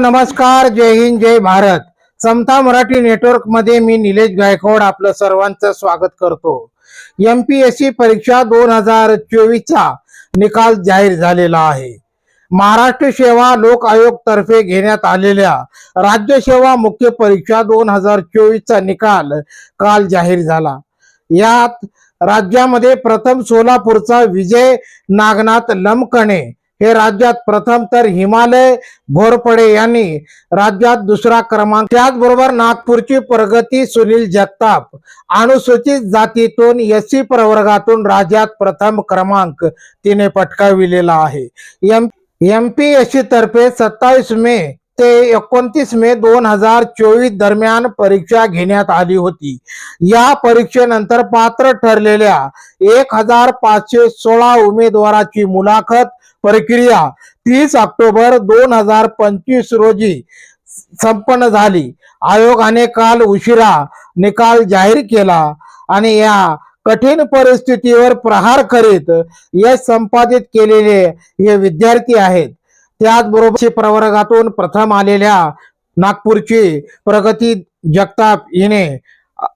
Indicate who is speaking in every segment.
Speaker 1: नमस्कार जय हिंद जय भारत. समता मराठी नेटवर्कमध्ये मी निलेश गायकवाड आपलं सर्वांचं स्वागत करतो. एम पी एस सी परीक्षा दोन हजार चोवीसचा निकाल जाहीर झालेला आहे. महाराष्ट्र सेवा लोक आयोग तर्फे घेण्यात आलेल्या राज्य सेवा मुख्य परीक्षा दोन हजार चोवीसचा निकाल काल जाहीर झाला. यात राज्यामध्ये प्रथम सोलापूरचा विजय नागनाथ लमकणे हे राज्यात प्रथम तर हिमालय घोरपडे यांनी राज्यात दुसरा क्रमांक. त्याचबरोबर नागपूरची प्रगती सुनील जगताप. अनुसूचित जातीतून एस सी प्रवर्गातून राज्यात प्रथम क्रमांक तिने पटकाविलेला आहे. M M P S C तर्फे सत्तावीस मे ते एकोणतीस मे दोन हजार चोवीस दरम्यान परीक्षा घेण्यात आली होती. या परीक्षेनंतर पात्र ठरलेल्या एक हजार पाचशे सोळा उमेदवाराची मुलाखत प्रक्रिया तीस ऑक्टोबर दोन हजार पंचवीस रोजी संपन्न झाली. आयोगाने काल उशिरा निकाल जाहीर केला आणि या कठीण परिस्थितीवर प्रहार करीत यश संपादित केलेले हे विद्यार्थी आहेत. त्याचबरोबर प्रवर्गातून प्रथम आलेल्या नागपूरची प्रगती जगताप हिने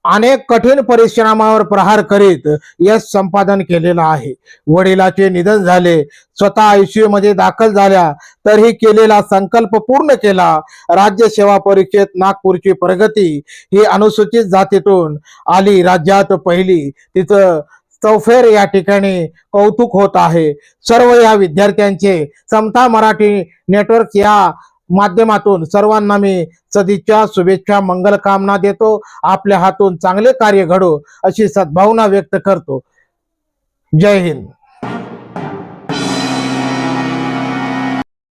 Speaker 1: अनेक कठीण परिश्रमावर प्रहार करीत यश संपादन केलेलं आहे. वडिलाचे निधन झाले स्वतः आयसीयू मध्ये दाखल झाल्या तरीही केलेला संकल्प पूर्ण केला. राज्य सेवा परीक्षेत नागपूरची प्रगती ही अनुसूचित जातीतून आली. राज्यात पहिली तिचं चौफेर या ठिकाणी कौतुक होत आहे. सर्व या विद्यार्थ्यांचे समता मराठी नेटवर्क या माध्यमातून सर्वांना मी सदिच्छा शुभेच्छा मंगल कामना देतो. आपल्या हातून चांगले कार्य घडो अशी सद्भावना व्यक्त करतो. जय हिंद.